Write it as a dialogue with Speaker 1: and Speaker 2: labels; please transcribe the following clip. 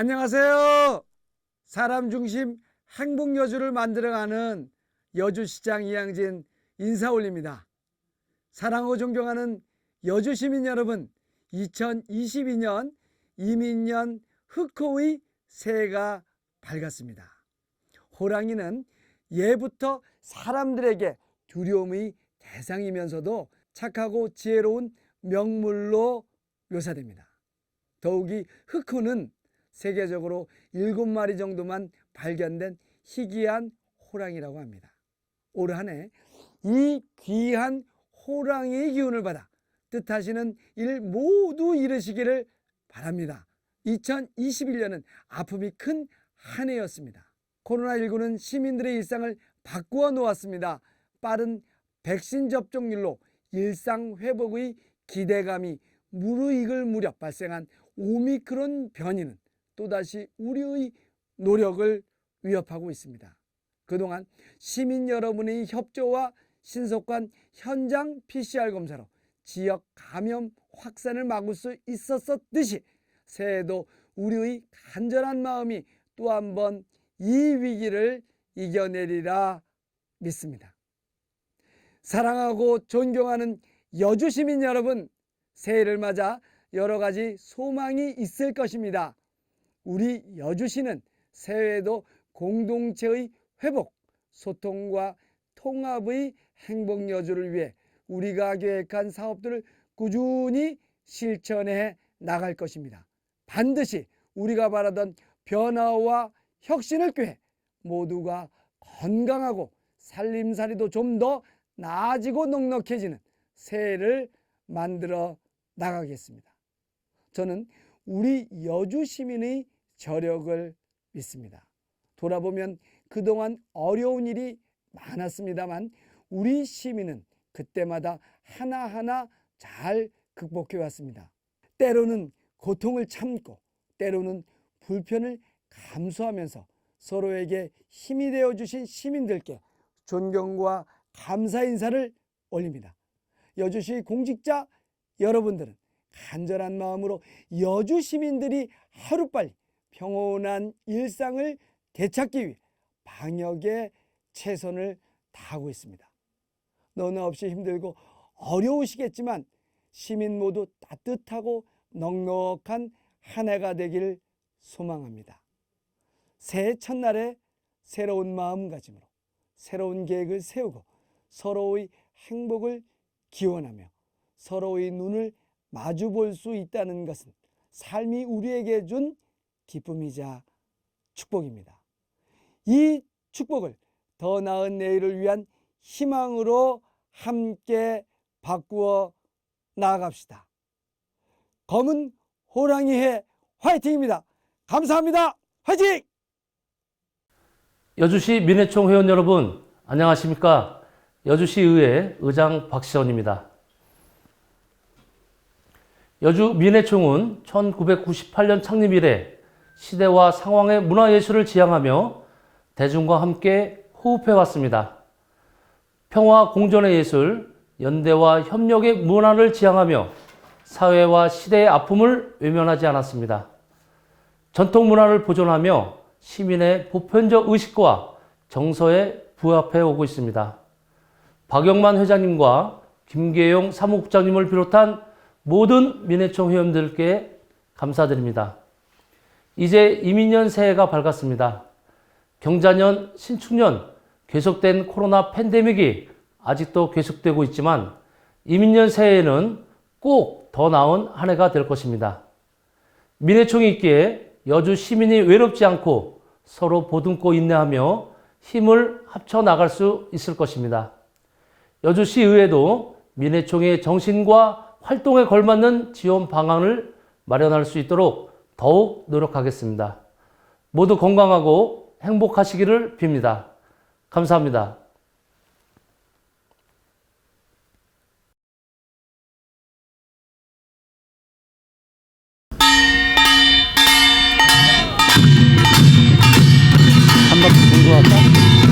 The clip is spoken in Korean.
Speaker 1: 안녕하세요. 사람 중심 행복 여주를 만들어가는 여주시장 이양진 인사 올립니다. 사랑하고 존경하는 여주 시민 여러분, 2022년 이민년 흑호의 새해가 밝았습니다. 호랑이는 예부터 사람들에게 두려움의 대상이면서도 착하고 지혜로운 명물로 묘사됩니다. 더욱이 흑호는 세계적으로 일곱 마리 정도만 발견된 희귀한 호랑이라고 합니다. 올 한해 이 귀한 호랑이의 기운을 받아 뜻하시는 일 모두 이루시기를 바랍니다. 2021년은 아픔이 큰 한 해였습니다. 코로나19는 시민들의 일상을 바꾸어 놓았습니다. 빠른 백신 접종률로 일상 회복의 기대감이 무르익을 무렵 발생한 오미크론 변이는 또다시 우리의 노력을 위협하고 있습니다. 그동안 시민 여러분의 협조와 신속한 현장 PCR 검사로 지역 감염 확산을 막을 수 있었었듯이 새해에도 우리의 간절한 마음이 또 한 번 이 위기를 이겨내리라 믿습니다. 사랑하고 존경하는 여주 시민 여러분, 새해를 맞아 여러 가지 소망이 있을 것입니다. 우리 여주시는 새해에도 공동체의 회복, 소통과 통합의 행복 여주를 위해 우리가 계획한 사업들을 꾸준히 실천해 나갈 것입니다. 반드시 우리가 바라던 변화와 혁신을 꾀해 모두가 건강하고 살림살이도 좀 더 나아지고 넉넉해지는 새해를 만들어 나가겠습니다. 저는 우리 여주 시민의 저력을 믿습니다. 돌아보면 그동안 어려운 일이 많았습니다만 우리 시민은 그때마다 하나하나 잘 극복해 왔습니다. 때로는 고통을 참고 때로는 불편을 감수하면서 서로에게 힘이 되어 주신 시민들께 존경과 감사 인사를 올립니다. 여주시 공직자 여러분들은 간절한 마음으로 여주 시민들이 하루빨리 평온한 일상을 되찾기 위해 방역에 최선을 다하고 있습니다. 너나 없이 힘들고 어려우시겠지만 시민 모두 따뜻하고 넉넉한 한 해가 되길 소망합니다. 새해 첫날에 새로운 마음가짐으로 새로운 계획을 세우고 서로의 행복을 기원하며 서로의 눈을 마주 볼 수 있다는 것은 삶이 우리에게 준 기쁨이자 축복입니다. 이 축복을 더 나은 내일을 위한 희망으로 함께 바꾸어 나아갑시다. 검은 호랑이의 화이팅입니다. 감사합니다. 화이팅!
Speaker 2: 여주시 민해총 회원 여러분, 안녕하십니까? 여주시 의회 의장 박시원입니다. 여주 민해총은 1998년 창립 이래 시대와 상황의 문화예술을 지향하며 대중과 함께 호흡해 왔습니다. 평화 공존의 예술, 연대와 협력의 문화를 지향하며 사회와 시대의 아픔을 외면하지 않았습니다. 전통 문화를 보존하며 시민의 보편적 의식과 정서에 부합해 오고 있습니다. 박영만 회장님과 김계용 사무국장님을 비롯한 모든 민해총 회원들께 감사드립니다. 이제 이민년 새해가 밝았습니다. 경자년, 신축년 계속된 코로나 팬데믹이 아직도 계속되고 있지만 이민년 새해에는 꼭 더 나은 한 해가 될 것입니다. 민해총이 있기에 여주 시민이 외롭지 않고 서로 보듬고 인내하며 힘을 합쳐 나갈 수 있을 것입니다. 여주시 의회도 민해총의 정신과 활동에 걸맞는 지원 방안을 마련할 수 있도록 더욱 노력하겠습니다. 모두 건강하고 행복하시기를 빕니다. 감사합니다. 한 바퀴 돌고 할까?